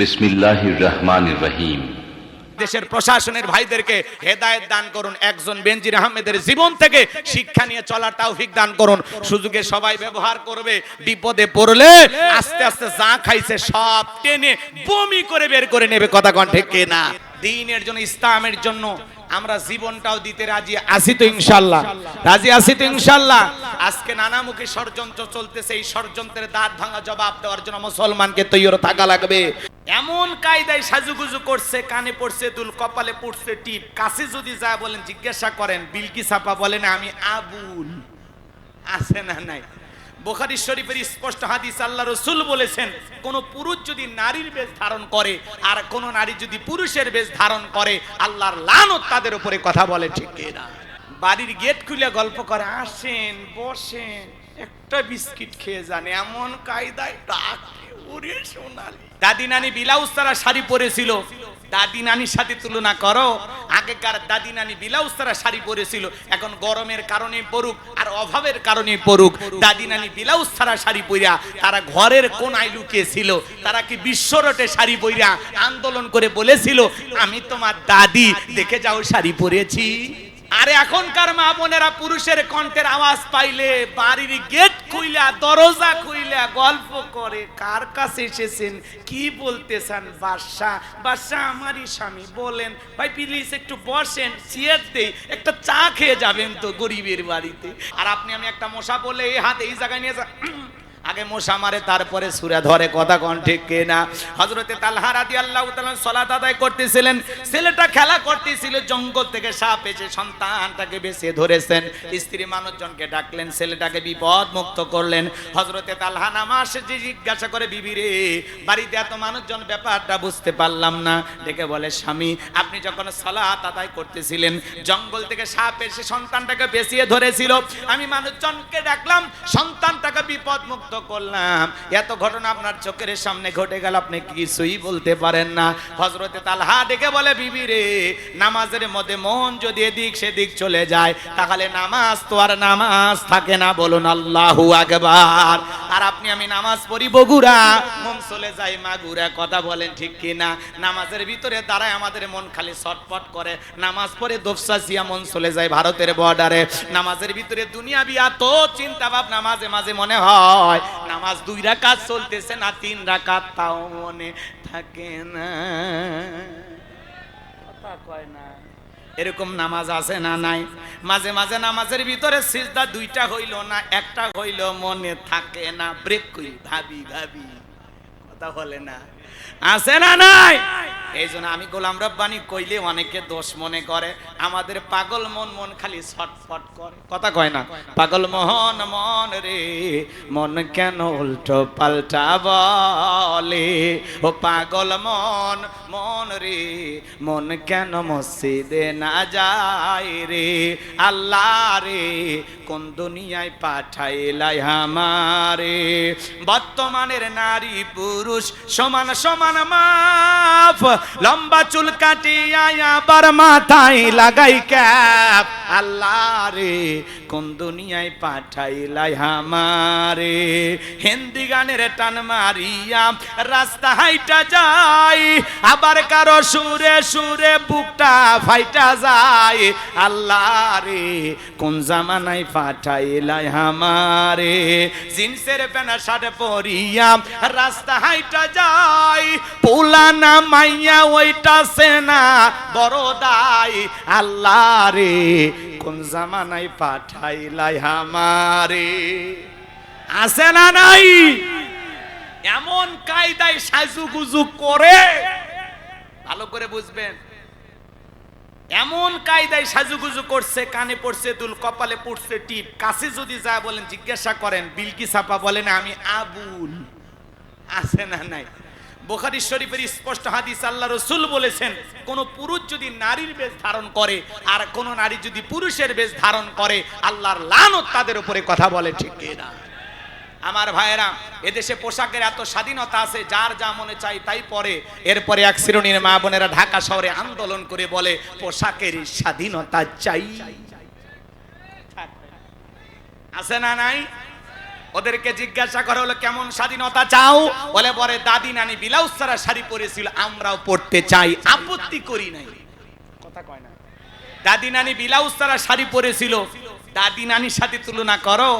বিসমিল্লাহির রহমানির রহিম। দেশের প্রশাসনের ভাইদেরকে হেদায়েত দান করুন, একজন বেনজির আহমেদের জীবন থেকে শিক্ষা নিয়ে চলার তৌফিক দান করুন। সুযোগে সবাই ব্যবহার করবে, বিপদে পড়লে আস্তে আস্তে যা খাইছে সব টেনে বমি করে বের করে নেবে, কথা কণ্ঠে কে না দিনের জন্য, ইসলামের জন্য আমরা জীবনটাও দিতে রাজি আছি তো ইনশাল্লাহ। রাজি আছি তো ইনশাল্লাহ। আজকে নানামুখী ষড়যন্ত্র চলতেছে, এই ষড়যন্ত্রের দাঁত ভাঙা জবাব দেওয়ার জন্য মুসলমানকে তৈরি থাকা লাগবে। এমন কায়দায় সাজুগুজু করছে, কানে পড়ছে, দুল কপালে পড়ছে, টিপ। কাছে যদি যায় বলেন, জিজ্ঞাসা করেন বিলকি ছাপা? বলেন আমি আবুল। আছে না নাই? বোখারি শরীফের স্পষ্ট হাদিস আল্লাহ রসুল বলেছেন, কোন পুরুষ যদি নারীর বেশ ধারণ করে, আর কোন নারী যদি পুরুষের বেশ ধারণ করে, আল্লাহর লানত তাদের উপরে কথা বলে, ঠিক না? বাড়ির গেট খুলে গল্প করে, আসেন, বসেন, একটা বিস্কিট খেয়ে যান, এমন কায়দায় ডাকে দাদি নানি বিলাউস তারা শাড়ি পরেছিল। দাদি নানির সাথে তুলনা করো। আগেকার দাদি নানি বিলাউস তারা শাড়ি পরেছিল। এখন গরমের কারণে পড়ুক আর অভাবের কারণে পড়ুক দাদি নানি বিলাউস ছাড়া শাড়ি পরিয়া তারা ঘরের কোনায় লুকিয়েছিল। তারা কি বিশ্বরটে শাড়ি পরিয়া আন্দোলন করে বলেছিল, আমি তোমার দাদি, দেখে যাও শাড়ি পরেছি। আরে এখনকার মা বোনেরা পুরুষের কণ্ঠের আওয়াজ পাইলে বাড়ির গেট খুইলা, দরজা খুইলা, গল্প করে। কার কাছে এসেছেন? কি বলতেছেন? বাদশা বাদশা আমারই স্বামী, বলেন, ভাই প্লিজ একটু বসেন চেয়ার দেই, একটা চা খেয়ে যাবেন তো গরিবের বাড়িতে। আর আপনি, আমি একটা মশা বলে এই হাতে এই জায়গায় নিয়ে আগে মশা মারে, তারপরে সুরা ধরে, কথা কন ঠিক কে না হজরতে তালহা রাদি আল্লাহ সলাত আদায় করতেছিলেন, ছেলেটা খেলা করতেছিল, জঙ্গল থেকে সাপ এসে সন্তানটাকে বেছে ধরেছেন। স্ত্রী মানুষজনকে ডাকলেন, ছেলেটাকে বিপদ মুক্ত করলেন। হজরতে তালহা নামাজ যে জিজ্ঞাসা করে, বিবি রে, বাড়িতে এত মানুষজন, ব্যাপারটা বুঝতে পারলাম না। ডেকে বলে, স্বামী, আপনি যখন সলাত আদায় করতেছিলেন, জঙ্গল থেকে সাপ এসে সন্তানটাকে বেঁচিয়ে ধরেছিল, আমি মানুষজনকে ডাকলাম, সন্তানটাকে বিপদ মুক্ত করলাম। এত ঘটনা আপনার চোখের সামনে ঘটে গেল, আপনি কিছুই বলতে পারেন না। হজরতে তালহা ডেকে বলে, বিবি রে, নামাজের মধ্যে মন যদি এদিক সেদিক চলে যায়, তাহলে নামাজ তো আর নামাজ থাকে না। বলুন, আল্লাহু আকবার। আর আপনি আমি নামাজ পড়ি বগুড়া। মন চলে যায় মাগুরা, কথা বলেন ঠিক কি না নামাজের ভিতরে দাঁড়ায় আমাদের মন খালি ছটপট করে। নামাজ পড়ে দোফসাসিয়া মন চলে যায় ভারতের বর্ডারে নামাজের ভিতরে দুনিয়া দুনিয়াবি এত চিন্তা ভাবনা মাঝে মাঝে মনে হয়, নামাজ দুই রাকাত চলতেছে না তিন রাকাত তাও মনে থাকে না। কথা কয় না। এরকম নামাজ আছে না নাই? মাঝে মাঝে নামাজের ভিতরে সিজদা দুইটা হইল না, একটা হইল মনে থাকে না, ব্রেক করি, ভাবি ভাবি, কথা বলে না। আছে না নাই? এই জন্য আমি গোলাম রব্বানি কইলে অনেকে দোষ মনে করে, আমাদের পাগল মন মন খালি ছটফট করে। কথা কয় না? পাগল মোহন মন রে, মন কেন উল্টো পাল্টা বলে? ও পাগল মন মন রে, মন কেন মসজিদে না যায় রে? আল্লাহ রে কোন দুনিয়ায় পাঠাইলাই আমারে বর্তমানের নারী পুরুষ সমান সমান মাপ। লম্বা চুল কাটিয়া আবার মাথায় লাগাই ক্যাপ। আল্লাহ রে কোন দুনিয়ায় পাঠাইলাই আমারে হিন্দি গানের টান মারিয়া রাস্তা হাইটা যায় আবার কারও সুরে সুরে বুকটা ফাইটা যায়। আল্লাহ রে কোন জামানায় পাঠাইলাই আমারে জিন্সের প্যান্ট, শার্ট পরিয়া রাস্তা হাইটা যায় পুলানা মাইয়া ওইটা সেনা বড় দাই। আল্লাহ রে কোন জামানায় পাঠাইলাই আমারে আছে না নাই? এমন কায়দায় সাজুগুজু করে? ভালো করে বুঝবেন। এমন কায়দায় সাজুগুজু করছে, কানে পড়ছে, দুল কপালে পড়ছে, টিপ। কাছে যদি যায় বলেন, জিজ্ঞাসা করেন বিলকি ছাপা বলেন আমি আবুল। আছে না নাই? বোখারি শরীফের স্পষ্ট হাদিস আল্লাহ রসুল বলেছেন, কোন পুরুষ যদি নারীর বেশ ধারণ করে আর কোন নারী যদি পুরুষের বেশ ধারণ করে, আল্লাহর লানত তাদের উপরে কথা বলে, ঠিক না? আমার ভাইয়েরা, এদেশে পোশাকের এত স্বাধীনতা আছে, যার যা মনে চাই তাই পরে। এরপরে এক শ্রেণির মা বোনেরা ঢাকা শহরে আন্দোলন করে বলে, পোশাকের স্বাধীনতা চাই। আছে না নাই? ওদেরকে জিজ্ঞাসা করা হলো কেমন স্বাধীনতা চাও? বলে পরে দাদি নানি ব্লাউজ ছাড়া শাড়ি পরেছিল আমরাও পড়তে চাই আপত্তি করি নাই। কথা কয় না। দাদি নানি ব্লাউজ ছাড়া শাড়ি পরেছিল দাদি নানির সাথে তুলনা করো।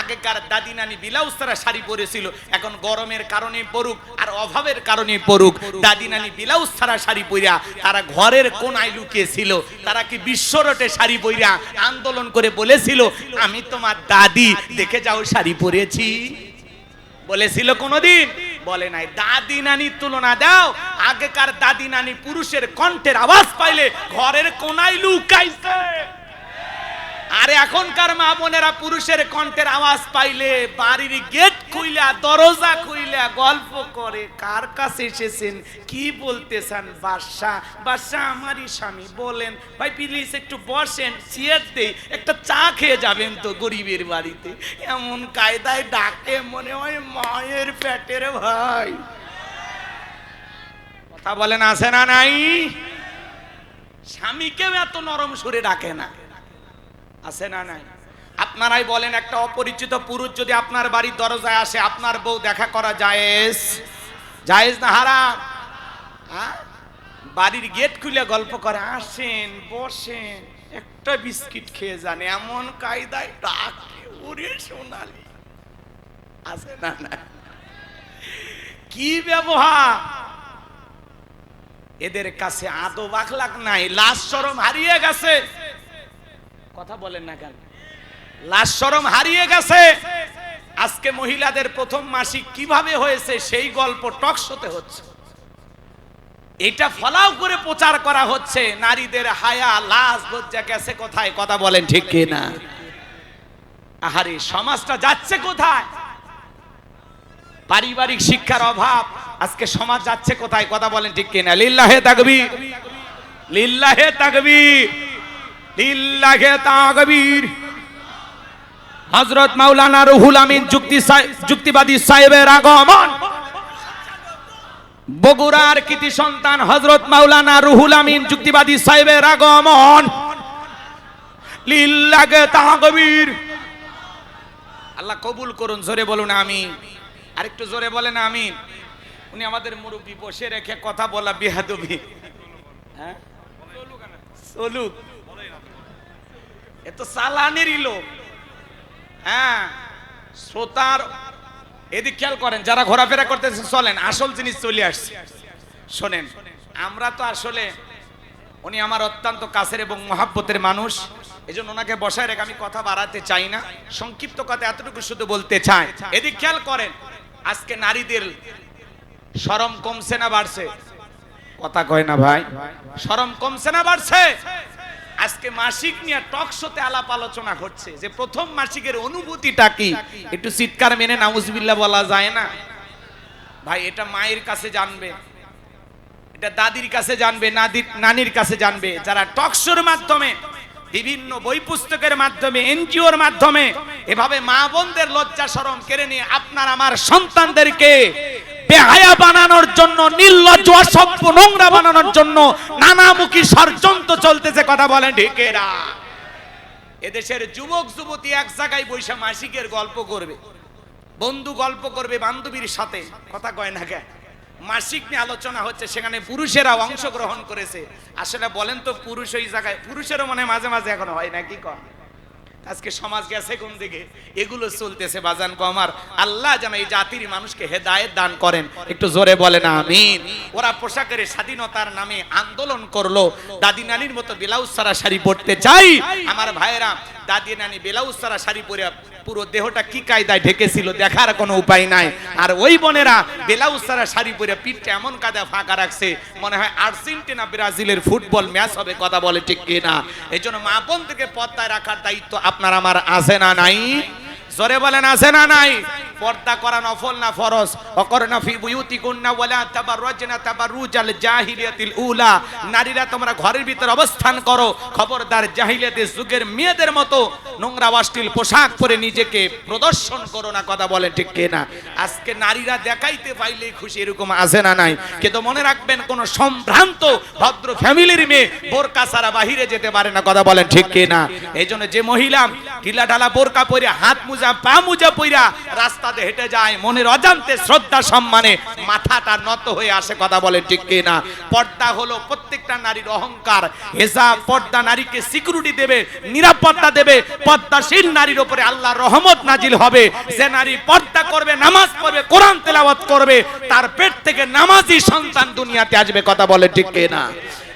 আগেকার দাদি নানি ব্লাউজ ছাড়া শাড়ি পরেছিল, এখন গরমের কারণে পড়ুক আর অভাবের কারণে পড়ুক দাদি নানি ব্লাউজ ছাড়া শাড়ি পইরা তারা ঘরের কোনায় লুকিয়েছিল, তারা কি বিশ্বরটে শাড়ি পইরা আন্দোলন করে বলেছিল, আমি তোমার দাদি, দেখে যাও শাড়ি পরেছি। বলেছিল কোনদিন? বলে নাই। দাদি নানির তুলনা দাও, আগেকার দাদি নানি পুরুষের কণ্ঠের আওয়াজ পাইলে ঘরের কোনায় লুকাইছে। আরে এখনকার মা বোনেরা পুরুষের কণ্ঠের আওয়াজ পাইলে বাড়ির গেট খুইলা, দরজা খুইলা, গল্প করে। কার কাছে এসেছেন? কি বলতেছেন? বাদশা বাদশা আমারই স্বামী, বলেন, ভাই প্লিজ একটু বসেন, চেয়ার দেই, একটা চা খেয়ে যাবেন তো গরিবের বাড়িতে। এমন কায়দায় ডাকে মনে হয় মায়ের পেটের ভাই। কথা বলেন, আছে না নাই? স্বামীকেও এত নরম সুরে ডাকে না। আছে না নাই? আপনারাই বলেন একটা অপরিচিত পুরুষ যদি আপনার বাড়ির দরজায় আসে, আপনার বউ দেখা করা জায়েজ? জায়েজ না হারাম? হ্যাঁ? বাড়ির গেট খুলে গল্প করে, আসেন, বসেন, একটা বিস্কিট খেয়ে যান, এমন কায়দায় ডাকে উড়ে সোনালি। আছে না না কি ব্যবহার? এদের কাছে আদব আখলাক নাই, লাশ শরম হারিয়ে গেছে। কথা বলেন না কেন? লাশ শরম হারিয়ে গেছে। আজকে মহিলাদের প্রথম মাসিক কীভাবে হয়েছে সেই গল্প টক শোতে হচ্ছে। এটা ফলাও করে প্রচার করা হচ্ছে, নারীদের হায়া, লাশ লজ্জা গেছে কোথায়, কথা বলেন ঠিক কি না আহারে, সমাজটা যাচ্ছে কোথায়? পারিবারিক শিক্ষার অভাব, আজকে সমাজ যাচ্ছে কোথায়, কথা বলেন ঠিক কিনা? লিল্লাহে তাকবীর লিল্লাহে তাকবীর। লিল্লাহে তাকবীর হযরত মাওলানা রুহুল আমিন যুক্তি যুক্তিবাদী সাহেবের আগমন। বগুড়ার কৃতি সন্তান হযরত মাওলানা রুহুল আমিন যুক্তিবাদী সাহেবের আগমন। লিল্লাহে তাকবীর আল্লাহ কবুল করুন, জোরে বলুন, আমিন। আরেকটু জোরে বলেন, আমিন। উনি আমাদের মুরব্বী, বসে রেখে কথা বলা বিহাদবি। হ্যাঁ? চলুক। এ তো সালানেরই লোক। হ্যাঁ শ্রোতার, এদিক খেয়াল করেন, যারা ঘোরাফেরা করতেছে, চলেন, আসল জিনিস চলে আসছে। শোনেন, আমরা তো আসলে উনি আমার অত্যন্ত কাছের এবং মহাব্বতের মানুষ এই জন্য ওনাকে বসায় রেখে আমি কথা বাড়াতে চাই না, সংক্ষিপ্ত কথা এতটুকু শুধু বলতে চাই। এদিক খেয়াল করেন, আজকে নারীদের শরম কমছে না বাড়ছে। কথা কয় না ভাই শরম কমছে না বাড়ছে? আজকে মাসিক নিয়ে টক শোতে আলাপ আলোচনা হচ্ছে। যে প্রথম মাসিকের অনুভূতিটা কি? একটু চিৎকার মেনে নাউজবিল্লাহ বলা যায় না। ভাই এটা মায়ের কাছে জানবে। এটা দাদির কাছে জানবে নাদির নানির কাছে জানবে। যারা টকশোর মাধ্যমে বিভিন্ন বই পুস্তকের মাধ্যমে এনজিওর মাধ্যমে এভাবে মা বোনদের লজ্জা শরম কেড়ে নিয়ে আপনার আমার সন্তানদেরকে বেহায়া বানানোর জন্য, নির্লজ্জ, অসভ্য, নোংরা বানানোর জন্য নানামুখী ষড়যন্ত্র চলতেছে, কথা বলেন ঢেকেরা এদেশের যুবক, যুবতী এক জায়গায় বৈশা মাসিকের গল্প করবে, বন্ধু গল্প করবে বান্ধবীর সাথে, কথা কয় না কে মাসিক নিয়ে আলোচনা হচ্ছে, সেখানে পুরুষেরা অংশগ্রহণ করেছে। আসলে বলেন তো পুরুষ ওই জায়গায়, পুরুষেরও মনে মাঝে মাঝে এখন হয় না, কি কম আজকে সমাজ গেছে কোন দিকে? এগুলো চলতেছে বাজান আমার। আল্লাহ যেন এই জাতির মানুষকে হেদায়েত দান করেন। একটু জোরে বলেন আমিন। ওরা পোশাকের স্বাধীনতার নামে আন্দোলন করল। দাদি নানির মতো বেলাউজ সারা শাড়ি পরতে চাই। আমার ভাইয়েরা, দাদি নানি বেলাউজ সারা শাড়ি পরে পুরো দেহটা কি কায়দায় ঢেকেছিল দেখার কোনো উপায় নাই। আর ওই বোনেরা ব্লাউজ সারা শাড়ি পরে পিঠটা এমন কাদা ফাঁকা রাখছে, মনে হয় আর্জেন্টিনা, ব্রাজিলের ফুটবল ম্যাচ হবে কথা বলে ঠিক কিনা। এই জন্য মা বোন থেকে পদ্মায় রাখার দায়িত্ব আপনার আমার আছে না নাই? জোরে বলেন, আছে না নাই? পর্দা করা নফল না ফরজ। অকরনা ফি বুয়ুতিকুন্না ওয়ালা তাবাররাজনা তাবাররুজাল জাহিলিয়াতিল উলা। নারীরা তোমরা ঘরের ভিতর অবস্থান করো। খবরদার জাহিলিয়াতের যুগের মেয়েদের মতো নোংরা অশ্লীল পোশাক পরে নিজেকে প্রদর্শন করো না, কথা বলেন ঠিক কিনা? আজকে নারীরা দেখাইতে পাইলেই খুশি, এরকম আছে না নাই? কিন্তু মনে রাখবেন, কোন সম্ভ্রান্ত, ভদ্র ফ্যামিলির মেয়ে বোরকা ছাড়া বাহিরে যেতে পারে না, কথা বলেন ঠিক কিনা? এই জন্য যে মহিলা ঢিলা ঢালা বোরকা পইরা হাত মুজা, পা মুজা পইরা রাস্তাতে হেঁটে যায়, মনের অজান্তে শ্রদ্ধা, সম্মানে মাথাটা নত হয়ে আসে কথা বলে, ঠিক না পর্দা হলো প্রত্যেকটা নারীর অহংকার। হেজাব পর্দা নারীকে সিকিউরিটি দেবে, নিরাপত্তা দেবে, পর্দাশীল নারীর উপরে আল্লাহ রহমত নাজিল হবে। যে নারী পর্দা করবে, নামাজ পড়বে, কোরআন তেলাওয়াত করবে, তার পেট থেকে নামাজি সন্তান দুনিয়াতে আসবে, কথা বলে, ঠিক না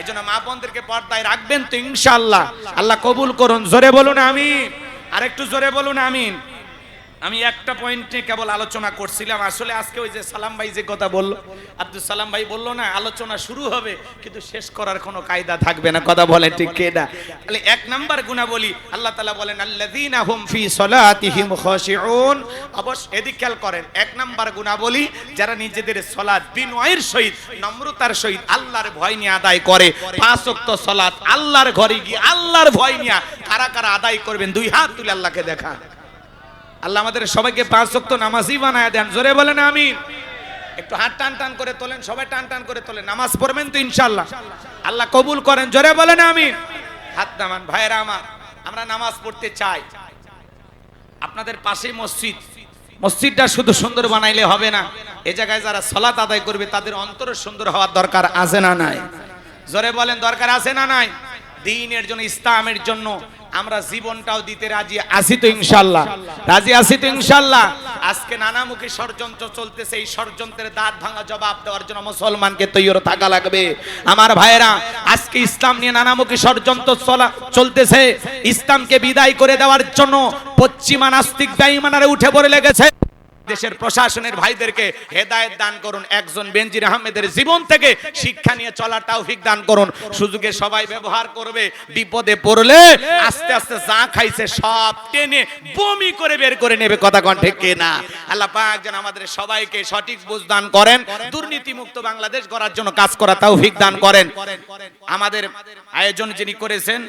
এই জন্য মা বোনদেরকে পর্দায় রাখবেন তো ইনশাআল্লাহ। আল্লাহ কবুল করুন, জোরে বলুন, আমিন। আরেকটু জোরে বলুন, আমিন। আমি একটা পয়েন্ট কেবল আলোচনা করছিলাম। আসলে আজকে ওই যে সালাম ভাই যে কথা বলল, আব্দুল সালাম ভাই বলল না, আলোচনা শুরু হবে, কিন্তু শেষ করার কোনো কায়দা থাকবে না। কথা বলেন ঠিক কে না? তাহলে এক নাম্বার গুণা বলি আল্লাহ তালা বলেন, আল্লাযীনা হুম ফি সলাতিহিম অবশ্য এদিক খেয়াল করেন, এক নাম্বার গুণা বলি যারা নিজেদের সলাৎ বিনয়ের সহিত, নম্রতার সহিত আল্লাহর ভয় নিয়ে আদায় করে, পাঁচ ওয়াক্ত আল্লাহর ঘরে গিয়ে আল্লাহর ভয় নিয়ে কারা কারা আদায় করবেন, দুই হাত তুলে আল্লাহকে দেখা আল্লাহ আমাদের সবাইকে পাঁচ শক্ত নামাজই বানায় দেন। জোরে বলেন আমি একটু হাত টান টান করে তোলেন, সবাই টান টান করে তোলেন। নামাজ পড়বেন তো ইনশাল্লাহ আল্লাহ কবুল করেন, জোরে বলেন আমি হাত নামান ভাইরা আমার, আমরা নামাজ পড়তে চাই। আপনাদের পাশে মসজিদ। মসজিদটা শুধু সুন্দর বানাইলে হবে না। এ জায়গায় যারা সলাত আদায় করবে, তাদের অন্তর সুন্দর হওয়ার দরকার আছে না নাই? জোরে বলেন, দরকার আছে না নাই? দিনের জন্য, ইসলামের জন্য আমরা জীবনটাও দিতে রাজি আছি তো ইনশাল্লাহ। রাজি আছি তো ইনশাল্লাহ। আজকে নানামুখী ষড়যন্ত্র চলতেছে, এই ষড়যন্ত্রের দাঁত ভাঙা জবাব দেওয়ার জন্য মুসলমানকে তৈরি থাকা লাগবে। আমার ভাইয়েরা, আজকে ইসলাম নিয়ে নানামুখী ষড়যন্ত্র চলা, চলতেছে। ইসলামকে বিদায় করে দেওয়ার জন্য পশ্চিমা নাস্তিক বেঈমানারা উঠে পড়ে লেগেছে। দেশের প্রশাসনের ভাইদেরকে হেদায়েত দান করুন। একজন বেনজির আহমেদের জীবন থেকে শিক্ষা নিয়ে চলার তৌফিক দান করুন। সুযোগে সবাই ব্যবহার করবে। বিপদে পড়লে আস্তে আস্তে যা খাইছে সব টেনে বমি করে বের করে নেবে। কথা কণ্ঠে কে না আল্লাহ পাক যেন আমাদের সবাইকে সঠিক বুঝ দান করেন। দুর্নীতি মুক্ত বাংলাদেশ গড়ার জন্য কাজ করা তৌফিক দান করেন। আমাদের আয়োজন যিনি করেছেন